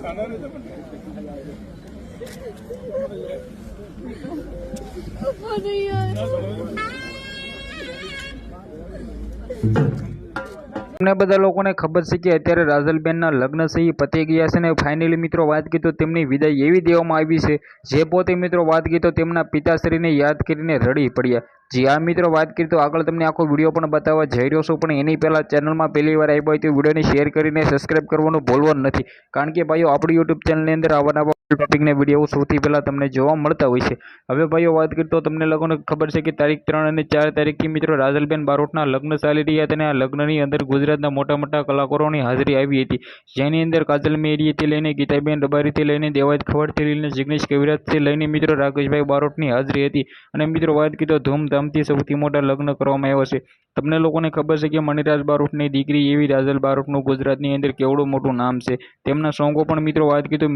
તમને બધા લોકોને ખબર છે કે અત્યારે રાજલબેનના લગ્ન છે, એ પતી ગયા છે ને ફાઇનલી મિત્રો વાત કરી તો તેમની વિદાય એવી દેવામાં આવી છે, જે પોતે મિત્રો વાત કરી તો તેમના પિતાશ્રીને યાદ કરીને રડી પડ્યા. જી આ મિત્રો, વાત કરી તો આગળ તમને આખો વીડિયો પણ બતાવવા જઈ રહ્યો છું, પણ એની પહેલાં ચેનલમાં પહેલી વાર આવ્યો હોય તો વિડીયોને શેર કરીને સબસ્ક્રાઇબ કરવાનું ભૂલવાનું નથી. કારણ કે ભાઈઓ, આપણી યુટ્યુબ ચેનલની અંદર આવા ટોપિકને વીડિયો સૌથી પહેલાં તમને જોવા મળતા હોય છે. હવે ભાઈઓ, વાત કરીએ તો તમને લોકોને ખબર છે કે તારીખ ત્રણ અને ચાર તારીખથી મિત્રો રાજલબેન બારોટના લગ્ન ચાલી રહ્યા હતા અને આ લગ્નની અંદર ગુજરાતના મોટા મોટા કલાકારોની હાજરી આવી હતી. જેની અંદર કાજલ મેરીથી લઈને ગીતાબેન રબારીથી લઈને દેવાજ ખવડથી લઈને જિગ્નેશ કવિરાજથી લઈને મિત્રો રાકેશભાઈ બારોટની હાજરી હતી. અને મિત્રો, વાત કરીએ તો ધૂમધામથી સૌથી મોટા લગ્ન કરવામાં આવ્યા છે. તમને લોકોને ખબર છે કે મણિરાજ બારોટની દીકરી એવી રાજલ બારોટનું ગુજરાતની અંદર કેવડું મોટું નામ છે. તેમના સોંગો પણ મિત્રો વાત કરીએ તો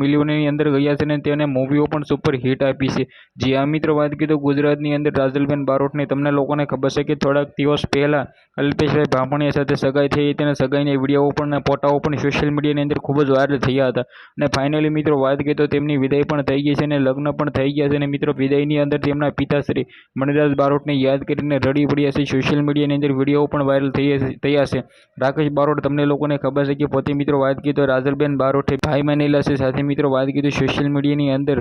અંદર ગયા છે અને તેને મૂવીઓ પણ સુપર હિટ આપી છે. જે આ મિત્રો વાત તો ગુજરાતની અંદર રાજલબેન બારોટની, તમને લોકોને ખબર છે કે થોડાક દિવસ પહેલાં અલ્પેશભાઈ ભાંભણીયા સાથે સગાઈ થઈ હતી અને સગાઈના વીડિયો પણ ફોટાઓ પણ સોશિયલ મીડિયાની અંદર ખૂબ જ વાયરલ થયા હતા. અને ફાઇનલી મિત્રો વાત કરીએ તો તેમની વિદાય પણ થઈ ગઈ છે અને લગ્ન પણ થઈ ગયા છે અને મિત્રો વિદાયની અંદર તેમના પિતાશ્રી મણિરાજ બારોટને યાદ કરીને રડી પડ્યા છે સોશિયલ મીડિયાની અંદર વીડિયો પણ વાયરલ થઈ થયા છે રાકેશ બારોટ તમને લોકોને ખબર છે કે પોતે મિત્રો વાત કીધો તો રાજલબેન બારોટે ભાઈ માનેલા છે, સાથે મિત્રો વાત કીધું સોશિયલ મીડિયાની અંદર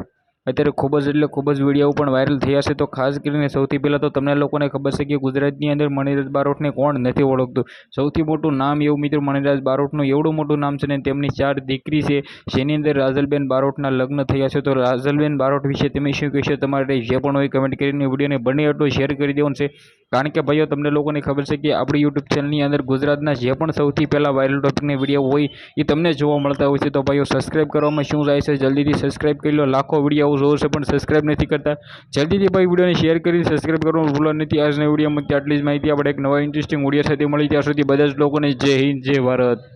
અત્યારે ખૂબ જ એટલે ખૂબ જ વીડિયો પણ વાયરલ થયા છે તો ખાસ કરીને સૌથી પહેલાં તો તમને લોકોને ખબર છે કે ગુજરાતની અંદર મણિરાજ બારોટને કોણ નથી ઓળખતું? સૌથી મોટું નામ એવું મિત્રો મણિરાજ બારોટનું એવડું મોટું નામ છે ને તેમની ચાર દીકરી છે, જેની અંદર રાજલબેન બારોટના લગ્ન થયા છે. તો રાજલબેન બારોટ વિશે તમે શું કહેશો? તમારે જે પણ હોય કમેન્ટ કરીને વિડીયોને બને એટલો શેર કરી દેવાનું છે. કારણ કે ભાઈઓ, તમને લોકોને ખબર છે કે આપણી યુટ્યુબ ચેનલની અંદર ગુજરાતના જે પણ સૌથી પહેલાં વાયરલ ટોપિકની વીડિયો હોય એ તમને જોવા મળતા હોય છે. તો ભાઈઓ સબસ્ક્રાઇબ કરવામાં શું જાય છે? જલ્દીથી સબસ્ક્રાઈબ કરી લો. લાખો વીડિયો જોવો છે, પણ સબસ્ક્રાઇબ નથી કરતા. જલ્દીથી ભાઈ વિડીયોને શેર કરીને સબસ્ક્રાઇબ કરવાનું ભૂલો નથી. આજના વિડીયોમાં આટલી જ માહિતી. આપણે એક નવા ઇન્ટરેસ્ટિંગ વીડિયો સાથે મળી ત્યાં સુધી બધા જ લોકોને જય હિન્દ, જય ભારત.